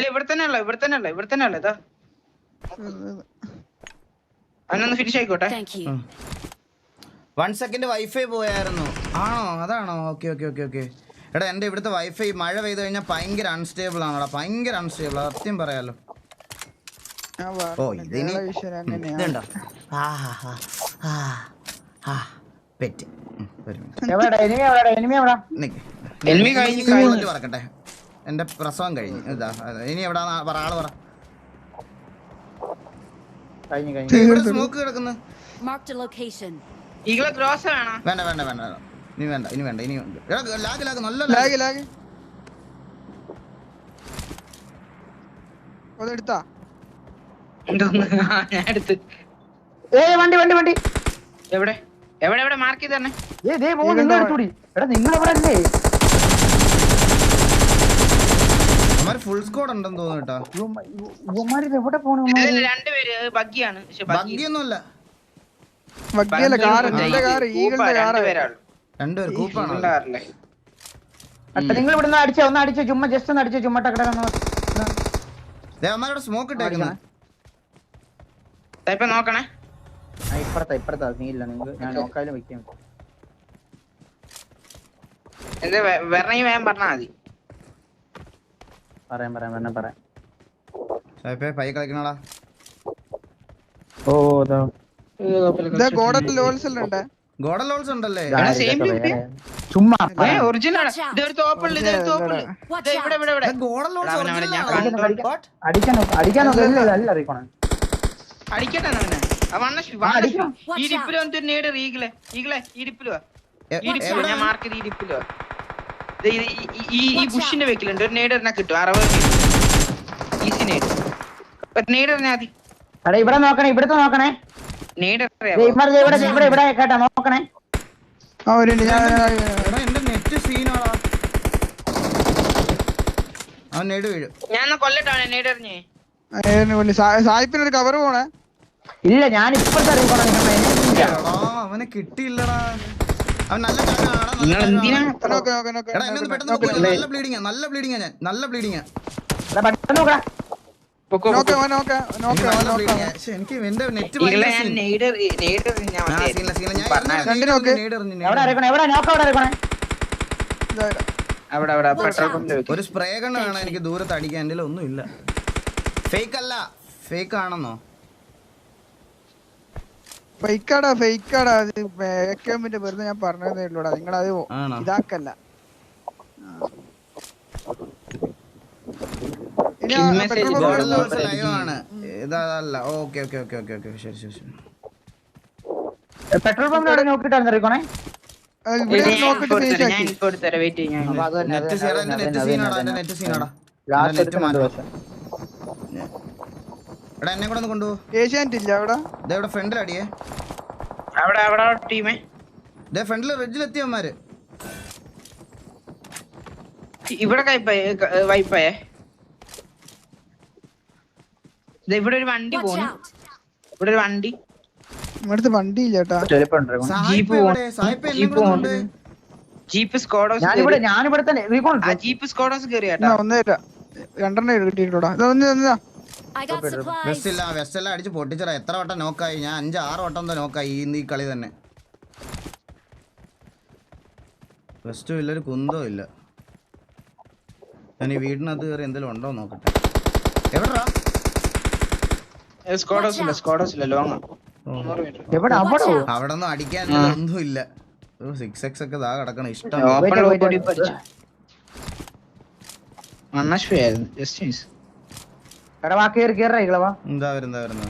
[SPEAKER 4] ഇവിടെ
[SPEAKER 3] തന്നെ ഉള്ള ഇവിടെ തന്നെ ഉള്ള ഇവിടെ തന്നെ ഉള്ള ഇതാ അവനൊന്ന് ഫിനിഷ് ആയിക്കോട്ടെ.
[SPEAKER 1] വൺ സെക്കൻഡ് വൈഫൈ പോയായിരുന്നു. ആണോ? അതാണോ? ഓക്കെ ഓക്കെ ഓക്കെ ഓക്കെ എടാ എന്റെ ഇവിടുത്തെ വൈഫൈ മഴ പെയ്ത് കഴിഞ്ഞാൽ ഭയങ്കര അൺസ്റ്റേബിൾ ആണോടാ. ഭയങ്കര അൺസ്റ്റേബിൾ സത്യം പറയാലോ. ഓ ഇതിന് ഇതുണ്ടോ? ആ ആ, ആ, ആ, പെറ്റ്. പറക്കട്ടെ എന്റെ പ്രസവം കഴിഞ്ഞു. ഇതാ ഇനി എവിടെ? പറ ആൾ പറ.
[SPEAKER 2] കഴിഞ്ഞു കഴിഞ്ഞു.
[SPEAKER 1] ഇവിടെ സ്മോക്ക് കിടക്കുന്നു?
[SPEAKER 5] Marked a location.
[SPEAKER 3] ഈകളെ ഗ്രോസ് വേണോ
[SPEAKER 1] വേണ്ട വേണ്ട വേണ്ട. ഇനി വേണ്ട ഇനി വേണ്ട ഇനി എടാ, ലാഗ് ലാഗ് നല്ല
[SPEAKER 4] ലാഗ്
[SPEAKER 1] ലാഗ്
[SPEAKER 4] അതെടുത്താ
[SPEAKER 3] ഞാൻ എടുത്ത്.
[SPEAKER 2] ഏയ് വണ്ടി വണ്ടി വണ്ടി.
[SPEAKER 3] എവിടെ? എവിടെ എവിടെ? മാർക്ക് ചെയ്ത് തന്നെ.
[SPEAKER 2] ഏ ദേ പോ നിങ്ങൾ എടുത്തൂടി എടാ നിങ്ങൾ എവിടെ അല്ലേ
[SPEAKER 1] അവന്മാര് ഫുൾ സ്കോഡ് ഉണ്ടെന്ന് തോന്നുന്നു കേട്ടോ.
[SPEAKER 2] ഇവന്മാര് എവിടെ പോണു?
[SPEAKER 3] രണ്ടുപേര്. ബഗ്ഗിയാണ്.
[SPEAKER 1] ബഗ്ഗിയൊന്നുമല്ല.
[SPEAKER 4] വണ്ടിയല്ല കാർ എന്റെ കാർ ഈകളുടെ കാർ
[SPEAKER 1] രണ്ടുപേർ കൂപ്പാണ്?
[SPEAKER 2] നിങ്ങൾ ഇവിടുന്ന് അടിച്ച ഒന്ന് അടിച്ച ചുമ്മാ ജസ്റ്റ് ഒന്ന് അടിച്ച ചുമ്മാ ടക്കടന്ന്
[SPEAKER 1] അവന്മാരോട് സ്മോക്ക് ഇട്ടേക്കുന്നു
[SPEAKER 3] ഇപ്പൊ നോക്കണേ.
[SPEAKER 2] ഇപ്പഴത്തെ ഇപ്പഴത്തെ നീ ഇല്ല നിങ്ങൾ ഞാൻ നോക്കാലും വെക്കാം.
[SPEAKER 3] എന്താ വരണി വേഗം പറഞ്ഞാ മതി.
[SPEAKER 2] പറയാം പറയാം വേണം പറയാം.
[SPEAKER 1] പൈ കളിക്കണടാ?
[SPEAKER 2] ഓ ഇതാ.
[SPEAKER 1] ലോൾസ് ഉണ്ടല്ലേ?
[SPEAKER 2] ചുമ്മാ
[SPEAKER 3] ഒറിജിനൽ അടിക്കട്ടെ. ഈ ഡിപ്പിൽ വന്നിട്ട് നേട് ഈഗിളെ ഈഗിളെ ഈ
[SPEAKER 1] ഡിപ്പിൽ
[SPEAKER 3] ഞാൻ മാർക്ക് ഈ ഡിപ്പിൽ വാ. ദേ ഈ- ഈ- ഈ ഈ ബുഷിന്റെ വെക്കിലുണ്ട് ഒരു നേട് എറിഞ്ഞാ കിട്ടും. അറുപത് ഈസി നേട്. ഒരു നേട് എറിഞ്ഞാ മതി.
[SPEAKER 2] ഇവിടെ നോക്കണേ ഇവിടുത്തെ നോക്കണേ. കേട്ടാ നോക്കണേ.
[SPEAKER 4] ആ ഒരു ഞാൻ
[SPEAKER 1] എന്റെ നെറ്റ് സീനാടാ. അവൻ നെട് വീഴും.
[SPEAKER 3] ഞാൻ എന്നാ കൊല്ലട്ടാണ് നേട് എറിഞ്ഞേ
[SPEAKER 4] ഞാൻ ഏറിന് കൊല്ലി. സാ- സായിപ്പിന് ഒരു കവർ പോണേ.
[SPEAKER 2] ഇല്ല ഞാൻ ഇപ്പഴത്തെ
[SPEAKER 1] അവനെ കിട്ടിയില്ലടാ. അവൻ നല്ല. നല്ല ബ്ലീഡിങ്ങാ നല്ല ബ്ലീഡിങ്ങാ ഞാൻ നല്ല ബ്ലീഡിങ്ങാ എനിക്ക് എന്റെ നെറ്റ് ഒരു സ്പ്രേ കണ്ണ് വേണം എനിക്ക് ദൂരത്ത് അടിക്കാൻ. എന്റെ ഒന്നും ഇല്ല ഫേക്ക് അല്ല. ഫേക്ക് ആണെന്നോ?
[SPEAKER 4] ഫേക്കാടാ ഫേക്കാടാ അത് വെറുതെ ഞാൻ പറഞ്ഞതേ ഉള്ളൂടാ. നിങ്ങളത്? ഇതാക്കല്ല.
[SPEAKER 2] പെട്രോൾ പമ്പ് എവിടെ നോക്കിട്ടായിരുന്നു അറിയിക്കണേ
[SPEAKER 4] അത് ഇവിടെ
[SPEAKER 3] ഞാൻ
[SPEAKER 4] നോക്കിട്ട്
[SPEAKER 3] കൊടുത്തരാം,
[SPEAKER 4] ഫേസ്
[SPEAKER 3] ഞാൻ
[SPEAKER 4] ആക്കി
[SPEAKER 3] എനിക്ക് കൊടുത്തരാം. വെയിറ്റ് ചെയ്യാൻ
[SPEAKER 2] അപ്പൊ അത് തന്നെ, അത്
[SPEAKER 1] നെറ്റ്
[SPEAKER 2] തന്നെ,
[SPEAKER 1] സീനാ
[SPEAKER 2] അത്
[SPEAKER 1] എന്റെ
[SPEAKER 2] തന്നെ,
[SPEAKER 1] നെറ്റ്
[SPEAKER 2] അത്
[SPEAKER 1] സീനാടാ
[SPEAKER 2] തന്നെ,
[SPEAKER 1] എന്റെ നെറ്റ് സീനാടാ. നെറ്റ്
[SPEAKER 2] എടുക്കുന്ന
[SPEAKER 1] മാറ്റാം.
[SPEAKER 2] ദിവസം
[SPEAKER 1] എടാ എന്നെ കൂടെ ഒന്ന് കൊണ്ടുപോ.
[SPEAKER 4] ഏഷ്യാനെറ്റ് ഇല്ല അവിടെ?
[SPEAKER 1] ഇവിടെ ഫ്രണ്ടിൽ
[SPEAKER 3] അവിടെ അവിടെ ടീമേ.
[SPEAKER 1] ദേ ഫ്രണ്ടിൽ റെഡ്ജിലെത്തിയവന്മാര്
[SPEAKER 3] ഇവിടെ കൈപ്പായ വൈപ്പായേ ദേ ഇവിടെ ഒരു വണ്ടി പോണു! ഇവിടെ ഒരു വണ്ടി.
[SPEAKER 4] ഇവിടുത്തെ വണ്ടി
[SPEAKER 3] ജീപ്പ് സ്കോഡോസ് ജീപ്പ് സ്കോഡോസ് കേറിയാട്ടാ
[SPEAKER 4] ഒന്നേര രണ്ടെണ്ണം
[SPEAKER 1] അടിച്ച് പൊട്ടിച്ചറ എത്ര വട്ടം നോക്കായി ഞാൻ അഞ്ച് ആറ് വട്ടം എന്തോ നോക്കായി ഈ ഈ കളി തന്നെ. വെസ്റ്റും ഇല്ല ഒരു കുന്തോ ഇല്ല. ഞാൻ ഈ വീടിനകത്ത് കയറി എന്തെങ്കിലും ഉണ്ടോ നോക്കട്ടെ. എവിടാ
[SPEAKER 3] സ്കോഡോസ് ഇല്ല സ്കോഡോസ് ഇല്ല ലോങ്
[SPEAKER 2] എവിടെ? അവിടെ
[SPEAKER 1] അവിടെ ഒന്നും അടിക്കാൻ ഒന്നും ഇല്ല സിക്സ് എക്സ് ഒക്കെ ഇതാ കിടക്കണം ഇഷ്ടം.
[SPEAKER 3] മണ്ണാശ്വയായിരുന്നു ജസ്റ്റ് മിസ്
[SPEAKER 2] എടാ വാ കേറി കേറ ഇളവാ.
[SPEAKER 1] എന്താ വരുന്ന വരുന്ന?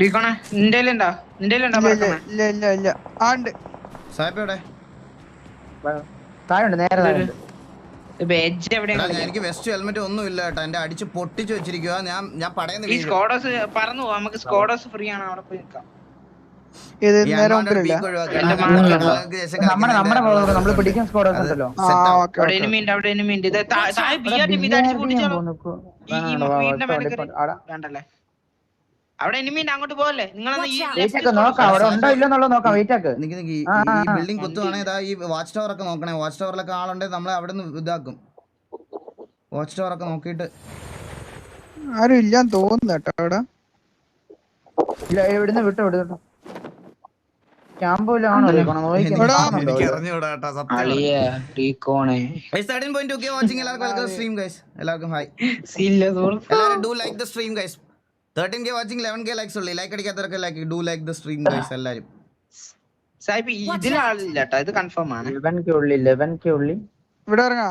[SPEAKER 3] ഡീക്കോണ നിന്റെ ഉണ്ടോ നിന്റെ
[SPEAKER 4] ഇല്ല ഇല്ല ഇല്ല ആ ഉണ്ട്.
[SPEAKER 1] സായിപ്പ് എവിടെ?
[SPEAKER 2] താഴെ ഉണ്ട് നേരെ താഴെ ഉണ്ട്
[SPEAKER 3] ബെജ്
[SPEAKER 1] എടാ,
[SPEAKER 3] എവിടെയാണ്
[SPEAKER 1] ഞാൻ- എനിക്ക് വെസ്റ്റ് ഹെൽമെറ്റ് ഒന്നും ഇല്ല കേട്ടോ. എന്റെ അടിച്ച് പൊട്ടിച്ചു വെച്ചിരിക്കുക ഞാൻ ഞാൻ പടയുന്ന
[SPEAKER 3] ഈ സ്കോഡോസ് പോവാം നമുക്ക് സ്കോഡോസ് ഫ്രീ ആണ്. അവിടെ പോയി നിൽക്കാം.
[SPEAKER 4] ഇത്
[SPEAKER 3] അവിടെ എനിമി ഉണ്ട് അവിടെ എനിമി ഉണ്ട് ഇത് താ- താഴെ ബിയാ ടീം ഇത് അടിച്ചു പൊട്ടിച്ചാലോ ഈ ഈ വീടിന്റെ മേലെ കയറി വേണ്ടല്ലേ അവിടെ എനിമി ഉണ്ട് അങ്ങോട്ട് പോകല്ലേ
[SPEAKER 2] നിങ്ങൾ നോക്കാം. അവിടെ ഉണ്ടോ ഇല്ലെന്നുള്ളത് നോക്കാം വെയിറ്റ് ആക്ക്
[SPEAKER 1] നിക്ക് നിക്ക് ഈ-
[SPEAKER 2] ആ,
[SPEAKER 1] ഈ
[SPEAKER 2] ആ.
[SPEAKER 1] ബിൽഡിംഗ് കുത്തുവാണെങ്കിൽ ഇതാ ഈ വാച്ച് ടവർ ഒക്കെ നോക്കണേ. വാച്ച് ടവറിലൊക്കെ ആളുണ്ടെങ്കിൽ നമ്മളെ അവിടെ നിന്ന് ഇതാക്കും. വാച്ച് ടവർ ഒക്കെ നോക്കിയിട്ട്.
[SPEAKER 4] ആരും ഇല്ലാന്ന് തോന്നുന്നു കേട്ടോ അവിടെ.
[SPEAKER 2] ഇല്ല ഇവിടുന്ന് വിട്ടു വിടുന്നു ക്യാമ്പ് ആണോ?
[SPEAKER 4] എടാ.
[SPEAKER 1] എനിക്ക് അറിഞ്ഞൂടാ കേട്ടോ സത്യം
[SPEAKER 3] അളിയ ഡീക്കോണേ
[SPEAKER 1] തേർട്ടീൻ പോയിന്റ് ഓക്കെ വാച്ചിങ് എല്ലാവർക്കും വെൽക്കം സ്ട്രീം ഗൈസ് എല്ലാവർക്കും ഹായ്
[SPEAKER 3] സീല്ല
[SPEAKER 1] എല്ലാവരും do like the stream guys thirteen K watching eleven K likes ഉള്ളു like അടിക്കാത്തവരൊക്കെ like do like the stream guys എല്ലാരും
[SPEAKER 3] സായിപ്പ് ഇതിൽ ആളില്ല കേട്ടോ ഇത് കൺഫേം ആണ്
[SPEAKER 2] ലെവൻ കെ ഉള്ളി ലെവൻ കെ ഉള്ളി
[SPEAKER 4] ഇവിടെ ഇറങ്ങാ?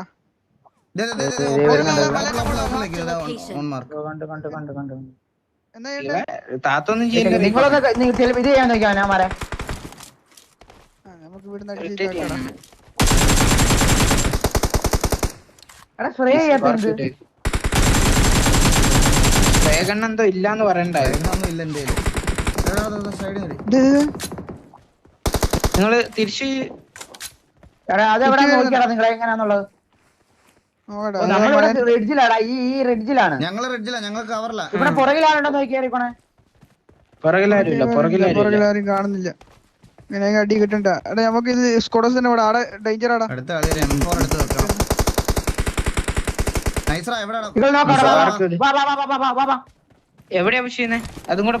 [SPEAKER 3] താത്തൊന്നും ചെയ്യില്ല
[SPEAKER 2] ഇത് ചെയ്യാൻ നോക്കിയാ ഞാൻ മാറേ
[SPEAKER 4] നമുക്ക് ഇവിടുന്ന്.
[SPEAKER 2] എടാ
[SPEAKER 3] വേഗണ്ണ എന്തോ ഇല്ലാന്ന് പറയണ്ടായിരുന്നു
[SPEAKER 1] ഇല്ല
[SPEAKER 3] നിങ്ങൾ തിരിച്ച്
[SPEAKER 2] അതെവിടെ നോക്കിയാടാ നിങ്ങൾ എങ്ങനെയാന്നുള്ളത്
[SPEAKER 4] നോക്കട്ടെ.
[SPEAKER 2] ഓ,
[SPEAKER 4] അത്
[SPEAKER 2] നമ്മളിവിടെ
[SPEAKER 4] മഴ-
[SPEAKER 2] റെഡ്ജിലാടാ ഈ ഈ റെഡ്ജിലാണ്
[SPEAKER 1] ഞങ്ങൾ റെഡില്ല ഞങ്ങൾ കവറില്ല
[SPEAKER 2] ഇവിടെ നോക്കിയാറിക്കണേ?
[SPEAKER 4] പുറകിലാരും കാണുന്നില്ല. ഇങ്ങനെ അടി കിട്ടണ്ട. എടാ നമുക്ക് ഇത് സ്കോഡസ് തന്നെ ഇവിടെ ആടെ ഡേഞ്ചർ ആടാ.
[SPEAKER 1] അടുത്ത കളി ഒരു എം ഫോർ എടുത്ത് നൈസറാ എവിടെയാണ്
[SPEAKER 2] നിങ്ങൾ നോക്കാം വാ, വാ,
[SPEAKER 3] ആർക്കടി?
[SPEAKER 2] വാ, വാ, വാ, വാ, വാ, വാ, വാ.
[SPEAKER 3] എവിടെയാ അതും കൂടെ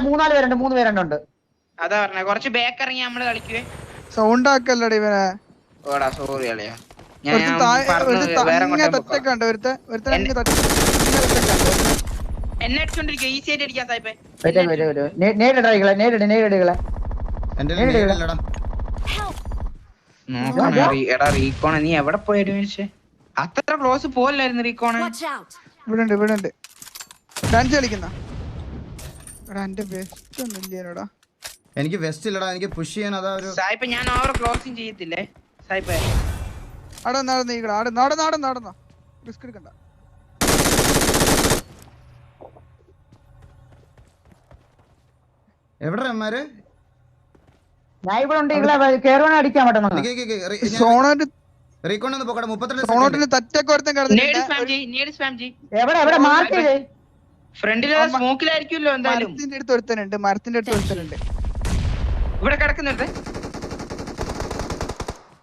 [SPEAKER 2] മൂന്നാൽ പേരുണ്ട് മൂന്ന് പേരുണ്ട്.
[SPEAKER 3] അതാ പറഞ്ഞേ കുറച്ച് ബാക്ക് ഇറങ്ങി നമ്മൾ കളിക്കുവേ.
[SPEAKER 4] സൗണ്ട് ആക്കല്ലടി ഇവനെ.
[SPEAKER 3] ഓടാ സോറി അളിയാ. എന്നെ- അടിച്ചോണ്ടിരിക്കുക ഈസി ആയിട്ട് അടിക്കാൻ സായിപ്പേ.
[SPEAKER 2] നേരിട ഇകളെ നേരിട്
[SPEAKER 3] എടാ. നീ എവിടെ മനുഷ്യ അത്ര ക്ലോസ്
[SPEAKER 5] Watch out!
[SPEAKER 4] ഇവിടെ ഉണ്ട് ഇവിടെ ഉണ്ട്. ഡാൻസ് കളിക്കുന്ന. എടാ എന്റെ വെസ്റ്റ് ഒന്നും ഇല്ലേടാ
[SPEAKER 1] എനിക്ക് വെസ്റ്റ് ഇല്ലടാ എനിക്ക് പുഷ് ചെയ്യാൻ അതാ ഒരു
[SPEAKER 3] സായിപ്പ ഞാൻ ഓവർ ക്ലോസിങ് ചെയ്യത്തില്ലേ? സായിപ്പ.
[SPEAKER 4] അവിടെ നടന്ന് നീക്കടാ അവിടെ നടന്ന് നടന്ന് നടന്നോ. റിസ്ക് എടുക്കണ്ട.
[SPEAKER 1] എവിടെ അമ്മാര്?
[SPEAKER 2] ഞാൻ ഇവിടെ ഉണ്ട് ഇങ്ങളെ കേറുവാൻ അടിക്കാൻ പറ്റുന്ന
[SPEAKER 4] സോണോട്ട്
[SPEAKER 1] റീകോണ്ട് പോക്കട്ടെ മുപ്പത്തിരണ്ട്
[SPEAKER 4] സോണോട്ടിന് തറ്റൊക്കെ ഒരുത്തൻ
[SPEAKER 3] നേടി
[SPEAKER 4] കിടന്നിട്ടുണ്ട്
[SPEAKER 3] സ്പാം ചെയ് നേടി സ്പാം ചെയ്
[SPEAKER 2] എവിടെ എവിടെ മാർക്ക് ചെയ്തേ?
[SPEAKER 3] ഫ്രണ്ടിൽ സ്മോക്കിലായിരിക്കുമല്ലോ എന്തായാലും.
[SPEAKER 4] മരത്തിന്റെ അടുത്ത് ഒരുത്തനുണ്ട് മരത്തിന്റെ അടുത്ത് ഒരുത്തനുണ്ട്.
[SPEAKER 3] ഇവിടെ കിടക്കുന്നുണ്ട് നൈസ്
[SPEAKER 2] കഴിഞ്ഞു കഴിഞ്ഞു ഒറ്റ ഒരുത്തനെ ഉള്ളൂ
[SPEAKER 1] ഒരുത്തനെ ഉള്ളായിരുന്നു
[SPEAKER 3] ഇവിടെ
[SPEAKER 4] ആ, ആ,
[SPEAKER 3] കിടക്കുവാ.
[SPEAKER 4] ഗില്ലീസ് ആ ഗില്ലി സൂട്ട്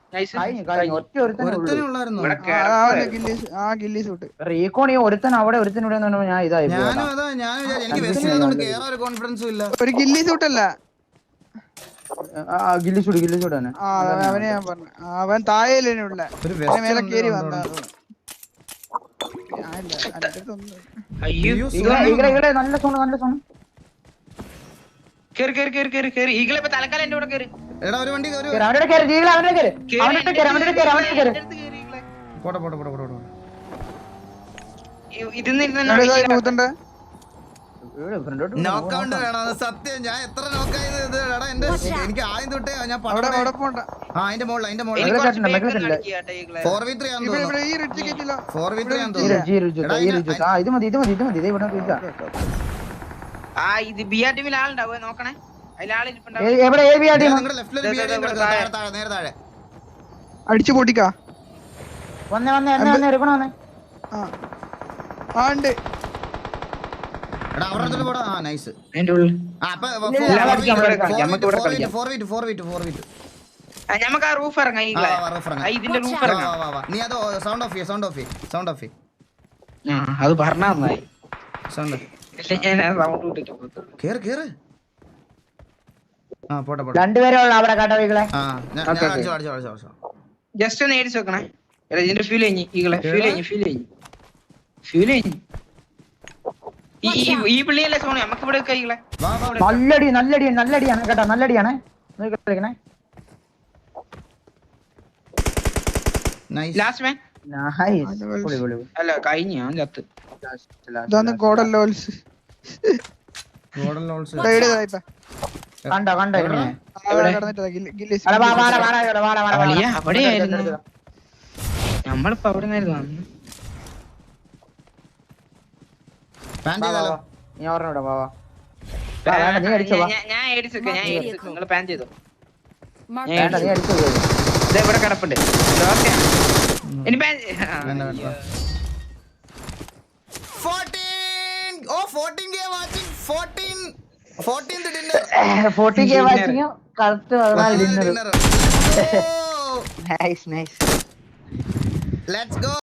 [SPEAKER 2] റീകോൺ ഈ ഒരുത്തൻ അവിടെ ഒരുത്തൻ ഇവിടെ ഞാൻ ഇതായി
[SPEAKER 1] ഒരു കോൺഫിഡൻസും ഇല്ല.
[SPEAKER 4] ഒരു ഗില്ലി സൂട്ടല്ല.
[SPEAKER 2] ഗില്ലി സൂട്ട് ഗില്ലി സൂട്ട് തന്നെ.
[SPEAKER 4] അവനെ ഞാൻ പറഞ്ഞു. അവൻ
[SPEAKER 1] വെസ്റ്റ്
[SPEAKER 4] മേലെ കേറി വന്നാ
[SPEAKER 2] നല്ല സോണ് നല്ല സോണ്.
[SPEAKER 3] കേറി കേറി കേറി കേറി കേറി. ഈഗിളെ ഇപ്പൊ തലക്കാലം എന്റെ കൂടെ കേറി.
[SPEAKER 1] എടാ ഒരു വണ്ടി ഒരു
[SPEAKER 2] കേറ്, അവന്റെ കേറ് അവന്റെ അവന്റെ അവന്റെ അവന്റെ.
[SPEAKER 1] പോട്ടെ പോട്ടെ പോട്ടെ പോട്ടെ
[SPEAKER 3] ഇതിന്ന് ഇരുന്ന്
[SPEAKER 1] നോക്കൗണ്ട് വേണം സത്യം. ഞാൻ എത്ര നോക്കായത് ഇത് എടാ എന്റെ എനിക്ക് ആദ്യം തൊട്ടേ ഞാൻ പടം ആ അതിന്റെ മുകളിൽ അതിന്റെ മുകളിൽ. ഫോർ വി ത്രീ ആണെന്ന് ഫോർ വി ത്രീ ആണെന്ന്
[SPEAKER 2] ആ ഇത് മതി ഇത് മതി ഇത് മതി ഇവിടെ
[SPEAKER 3] ആ ഇത് ബി ആർ ടീമിൽ ആളുണ്ടാവുക നോക്കണേ.
[SPEAKER 2] എവിടെ? എ ബി ആർ ടീം
[SPEAKER 1] നിങ്ങളുടെ ലെഫ്റ്റിൽ ഒരു
[SPEAKER 3] ദേ, ദേ,
[SPEAKER 1] ബിയർ
[SPEAKER 3] ദേ, ഇവിടെ
[SPEAKER 1] താഴെ
[SPEAKER 3] താഴെ.
[SPEAKER 1] താഴെ നേരെ
[SPEAKER 4] അടിച്ചു പൊട്ടിക്കാ
[SPEAKER 2] വന്നേ വന്നേ എന്നെ വന്നേ എടുക്കണ വന്നേ.
[SPEAKER 4] ആ ഉണ്ട്.
[SPEAKER 3] നമുക്ക് ആ, നമുക്ക് ആ റൂഫ് ഇറങ്ങാം ഇതിന്റെ റൂഫ്. ഇറങ്ങാം.
[SPEAKER 1] നീ അത് സൗണ്ട് ഓഫ് ചെയ്യ സൗണ്ട് ഓഫ് ചെയ്യ സൗണ്ട് ഓഫ് ചെയ്യ.
[SPEAKER 3] ആ അത് പറഞ്ഞാ നന്നായി.
[SPEAKER 1] സൗണ്ട്
[SPEAKER 3] ഞാൻ സൗണ്ട്
[SPEAKER 1] കേറ് കേറ്.
[SPEAKER 2] രണ്ടുപേരേ ഉള്ള അവിടെ കേട്ടോ
[SPEAKER 1] അടിച്ചോ
[SPEAKER 3] ജസ്റ്റ് ഒന്ന് ഏടിച്ച് വെക്കണേ. ഇതിന്റെ ഫ്യൂൽ കഴിഞ്ഞ് ഈകളെ. ഫ്യൂൽ കഴിഞ്ഞ് ഫ്യൂൽ കഴിഞ്ഞ്. ഫ്യൂൽ കഴിഞ്ഞ്. ഈ ഈ- ഈ പിള്ളിയല്ലേ സോണി? നമുക്ക് ഇവിടെ
[SPEAKER 1] വാ
[SPEAKER 2] നല്ലടി നല്ലടി നല്ലടിയാണ് കേട്ടോ നല്ലടിയാണ്. നോക്കി കളിക്കണേ.
[SPEAKER 1] നൈസ്
[SPEAKER 3] ലാസ്റ്റ് മാൻ അല്ല കഴിഞ്ഞു? ഞാൻ ചത്ത്.
[SPEAKER 4] ഇതാണ് ഗോഡൻ ലോൽസ്
[SPEAKER 1] ഗോൾഡൻ ലോൾസ്.
[SPEAKER 2] കണ്ടോ കണ്ടോ
[SPEAKER 3] അവിടെയായിരുന്നു. നമ്മളിപ്പോ അവിടെ നിന്നായിരുന്നു വന്നു.
[SPEAKER 2] നീ ഓർമ്മ വേണ്ട, നീ അടിച്ചോ.
[SPEAKER 3] ഞാൻ- ഞാൻ ഞാൻ ഏടിച്ചൊക്കെ നിങ്ങൾ പാൻ ചെയ്തോ?
[SPEAKER 2] അടിച്ചു
[SPEAKER 3] ഇവിടെ കിടപ്പുണ്ട്. ഇനി പാൻ
[SPEAKER 1] വേണ്ട, വേണ്ട. 14 ഓ 14 K watching 14 14th dinner
[SPEAKER 2] forty K watching correct പതിനാല്
[SPEAKER 1] dinner
[SPEAKER 2] nice nice
[SPEAKER 1] let's go